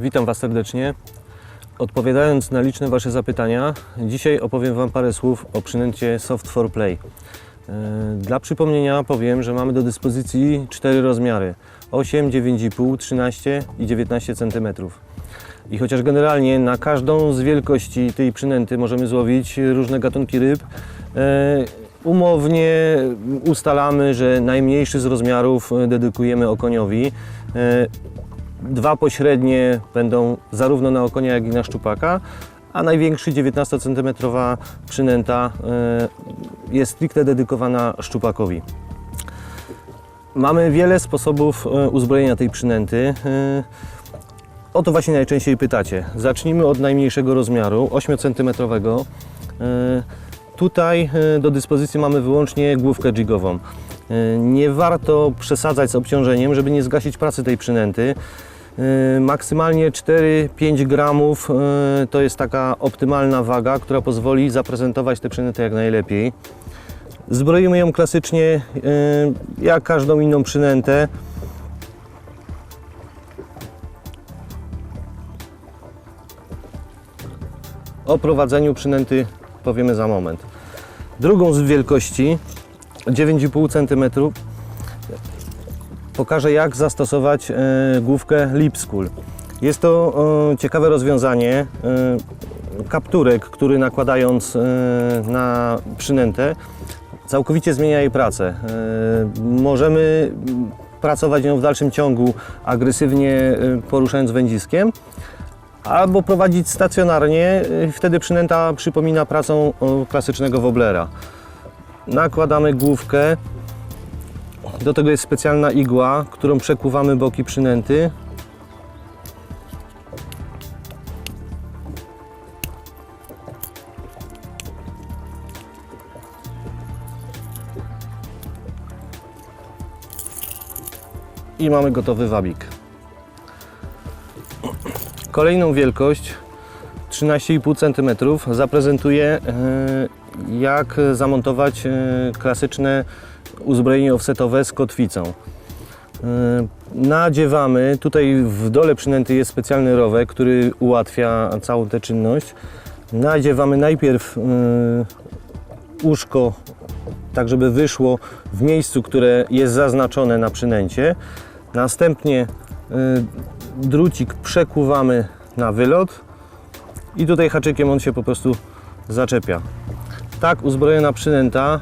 Witam Was serdecznie. Odpowiadając na liczne Wasze zapytania, dzisiaj opowiem Wam parę słów o przynęcie Soft for Play. E, Dla przypomnienia powiem, że mamy do dyspozycji cztery rozmiary: 8, 9,5, 13 i 19 cm. I chociaż generalnie na każdą z wielkości tej przynęty możemy złowić różne gatunki ryb, e, umownie ustalamy, że najmniejszy z rozmiarów e, dedykujemy okoniowi. Dwa pośrednie będą zarówno na okonia, jak i na szczupaka, a największy 19 cm przynęta e, jest stricte dedykowana szczupakowi. Mamy wiele sposobów e, uzbrojenia tej przynęty. E, O to właśnie najczęściej pytacie. Zacznijmy od najmniejszego rozmiaru, 8 cm. Tutaj do dyspozycji mamy wyłącznie główkę jigową. Nie warto przesadzać z obciążeniem, żeby nie zgasić pracy tej przynęty. E, Maksymalnie 4-5 gramów e, to jest taka optymalna waga, która pozwoli zaprezentować tę przynętę jak najlepiej. Zbroimy ją klasycznie e, jak każdą inną przynętę. O prowadzeniu przynęty powiemy za moment. Drugą z wielkości 9,5 cm pokażę jak zastosować e, główkę lip school. Jest to ciekawe rozwiązanie. E, kapturek, który nakładając e, na przynętę całkowicie zmienia jej pracę. Możemy pracować nią w dalszym ciągu agresywnie poruszając wędziskiem albo prowadzić stacjonarnie, wtedy przynęta przypomina pracą klasycznego woblera. Nakładamy główkę, do tego jest specjalna igła, którą przekuwamy boki przynęty. I mamy gotowy wabik. Kolejną wielkość 13,5 cm zaprezentuję jak zamontować e, klasyczne uzbrojenie offsetowe z kotwicą. E, Nadziewamy, tutaj w dole przynęty jest specjalny rowek, który ułatwia całą tę czynność. Nadziewamy najpierw e, uszko, tak żeby wyszło w miejscu, które jest zaznaczone na przynęcie. Następnie drucik przekuwamy na wylot i tutaj haczykiem on się po prostu zaczepia. Tak uzbrojona przynęta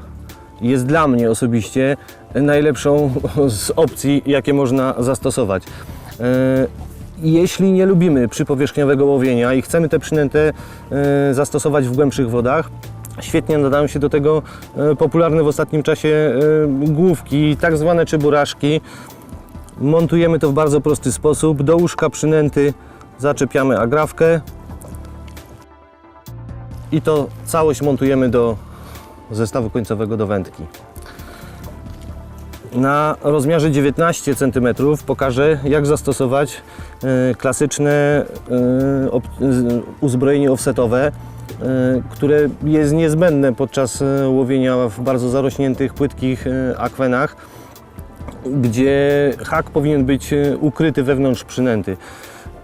jest dla mnie osobiście najlepszą z opcji, jakie można zastosować. Y, Jeśli nie lubimy przypowierzchniowego łowienia i chcemy tę przynętę y, zastosować w głębszych wodach, Świetnie nadają się do tego e, popularne w ostatnim czasie e, główki, tak zwane czyburaszki. Montujemy to w bardzo prosty sposób. Do łóżka przynęty zaczepiamy agrawkę i to całość montujemy do zestawu końcowego do wędki. Na rozmiarze 19 cm pokażę jak zastosować e, klasyczne e, uzbrojenie offsetowe, e, które jest niezbędne podczas łowienia w bardzo zarośniętych, płytkich akwenach, gdzie hak powinien być ukryty wewnątrz przynęty.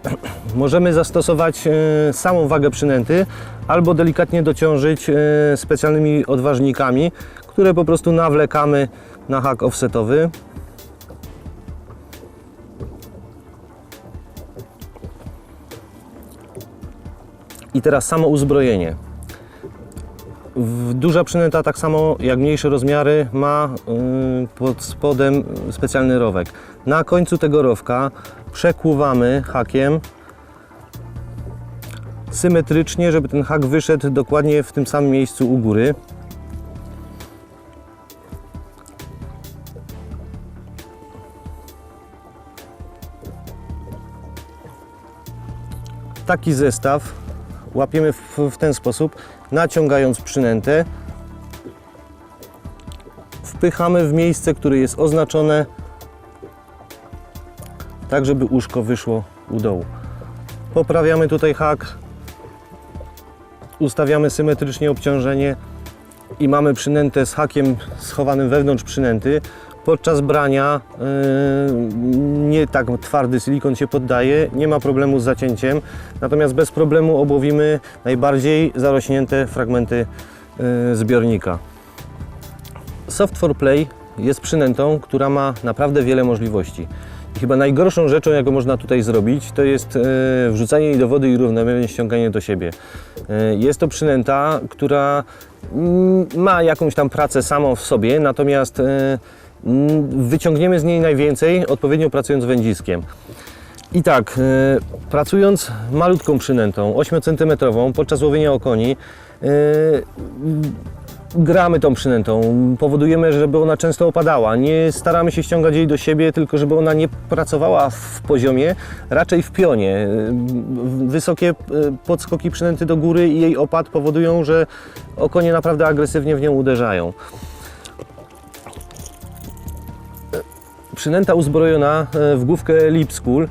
Możemy zastosować e, samą wagę przynęty albo delikatnie dociążyć e, specjalnymi odważnikami, które po prostu nawlekamy na hak offsetowy. I teraz samo uzbrojenie. Duża przynęta, tak samo jak mniejsze rozmiary, ma y, pod spodem specjalny rowek. Na końcu tego rowka przekłuwamy hakiem symetrycznie, żeby ten hak wyszedł dokładnie w tym samym miejscu u góry. Taki zestaw łapiemy w, w ten sposób, naciągając przynętę. Wpychamy w miejsce, które jest oznaczone, tak żeby uszko wyszło u dołu. Poprawiamy tutaj hak, ustawiamy symetrycznie obciążenie i mamy przynętę z hakiem schowanym wewnątrz przynęty. Podczas brania yy, nie tak twardy silikon się poddaje, nie ma problemu z zacięciem, natomiast bez problemu obłowimy najbardziej zarośnięte fragmenty yy, zbiornika. Soft for Play jest przynętą, która ma naprawdę wiele możliwości. I chyba najgorszą rzeczą, jaką można tutaj zrobić, to jest e, wrzucanie jej do wody i równomiernie ściąganie do siebie. E, Jest to przynęta, która mm, ma jakąś tam pracę samą w sobie, natomiast e, mm, wyciągniemy z niej najwięcej, odpowiednio pracując wędziskiem. I tak, pracując malutką przynętą, 8 cm, podczas łowienia okoni, gramy tą przynętą, powodujemy, żeby ona często opadała. Nie staramy się ściągać jej do siebie, tylko żeby ona nie pracowała w poziomie, raczej w pionie. Wysokie e, podskoki przynęty do góry i jej opad powodują, że okonie naprawdę agresywnie w nią uderzają. Przynęta uzbrojona e, w główkę lip school, mm,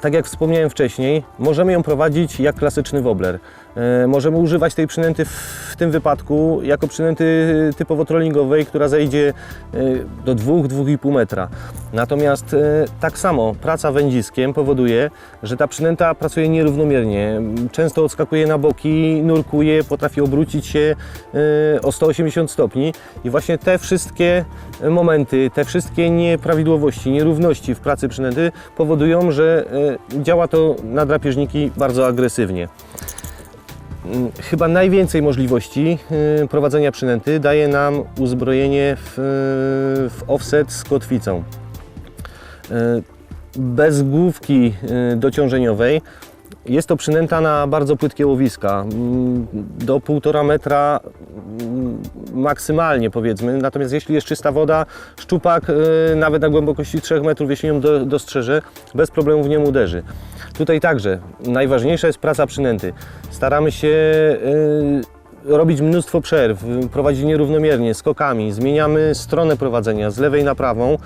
tak jak wspomniałem wcześniej, możemy ją prowadzić jak klasyczny wobbler. E, Możemy używać tej przynęty w tym wypadku jako przynęty typowo trollingowej, która zejdzie e, do 2-2,5 metra. Natomiast e, tak samo praca wędziskiem powoduje, że ta przynęta pracuje nierównomiernie. Często odskakuje na boki, nurkuje, potrafi obrócić się e, o 180 stopni i właśnie te wszystkie momenty, te wszystkie nieprawidłowości, nierówności w pracy przynęty powodują, że e, działa to na drapieżniki bardzo agresywnie. Mm, Chyba najwięcej możliwości y, prowadzenia przynęty daje nam uzbrojenie w, w offset z kotwicą. Y, Bez główki y, dociążeniowej jest to przynęta na bardzo płytkie łowiska, mm, do 1,5 metra mm, maksymalnie powiedzmy. Natomiast jeśli jest czysta woda, szczupak y, nawet na głębokości 3 metrów, jeśli ją do, dostrzeże, bez problemu w nią uderzy. Tutaj także najważniejsza jest praca przynęty. Staramy się y, robić mnóstwo przerw, y, prowadzić nierównomiernie, skokami, zmieniamy stronę prowadzenia z lewej na prawą.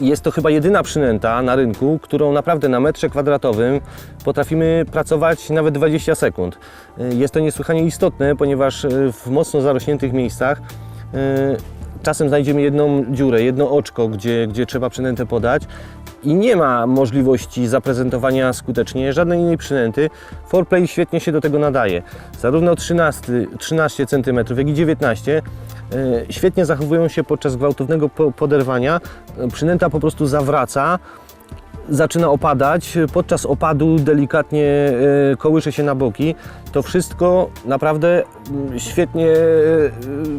Jest to chyba jedyna przynęta na rynku, którą naprawdę na metrze kwadratowym potrafimy pracować nawet 20 sekund. Y, Jest to niesłychanie istotne, ponieważ y, w mocno zarośniętych miejscach y, czasem znajdziemy jedną dziurę, jedno oczko, gdzie, gdzie trzeba przynętę podać i nie ma możliwości zaprezentowania skutecznie żadnej innej przynęty. Foreplay świetnie się do tego nadaje. Zarówno 13, 13 cm, jak i 19 e, świetnie zachowują się podczas gwałtownego po- poderwania. Przynęta po prostu zawraca, zaczyna opadać. Podczas opadu delikatnie e, kołysze się na boki. To wszystko naprawdę mm, świetnie, e,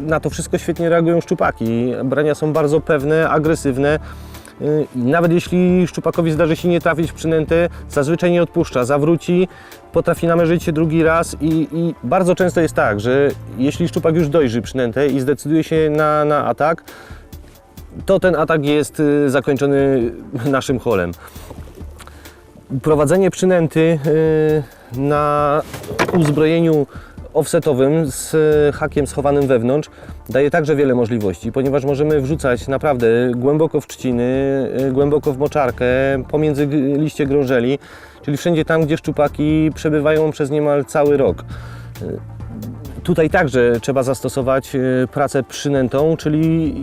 na to wszystko świetnie reagują szczupaki. Brania są bardzo pewne, agresywne. Y, Nawet jeśli szczupakowi zdarzy się nie trafić w przynętę, zazwyczaj nie odpuszcza, zawróci, potrafi namierzyć się drugi raz i, i bardzo często jest tak, że jeśli szczupak już dojrzy przynętę i zdecyduje się na, na atak, to ten atak jest y, zakończony naszym holem. Prowadzenie przynęty y, na uzbrojeniu offsetowym z y, hakiem schowanym wewnątrz daje także wiele możliwości, ponieważ możemy wrzucać naprawdę głęboko w trzciny, y, głęboko w moczarkę, pomiędzy liście grążeli, czyli wszędzie tam, gdzie szczupaki przebywają przez niemal cały rok. Tutaj także trzeba zastosować pracę przynętą, czyli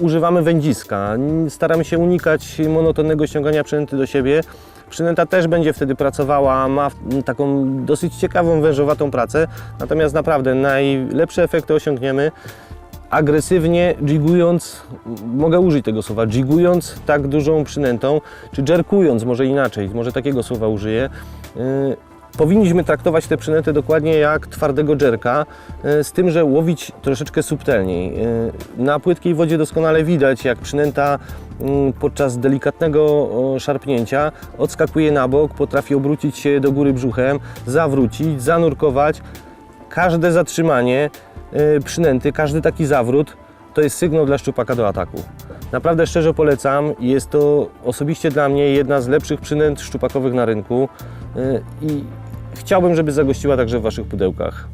używamy wędziska. Staramy się unikać monotonnego ściągania przynęty do siebie. Przynęta też będzie wtedy pracowała, ma taką dosyć ciekawą, wężowatą pracę, natomiast naprawdę najlepsze efekty osiągniemy agresywnie jigując, mogę użyć tego słowa, jigując tak dużą przynętą, czy jerkując, może inaczej, może takiego słowa użyję. Powinniśmy traktować tę przynętę dokładnie jak twardego jerka, yy, z tym, że łowić troszeczkę subtelniej. Yy, Na płytkiej wodzie doskonale widać, jak przynęta mm, podczas delikatnego szarpnięcia odskakuje na bok, potrafi obrócić się do góry brzuchem, zawrócić, zanurkować. Każde zatrzymanie y, przynęty, każdy taki zawrót to jest sygnał dla szczupaka do ataku. Naprawdę szczerze polecam. Jest to osobiście dla mnie jedna z lepszych przynęt szczupakowych na rynku i chciałbym, żeby zagościła także w Waszych pudełkach.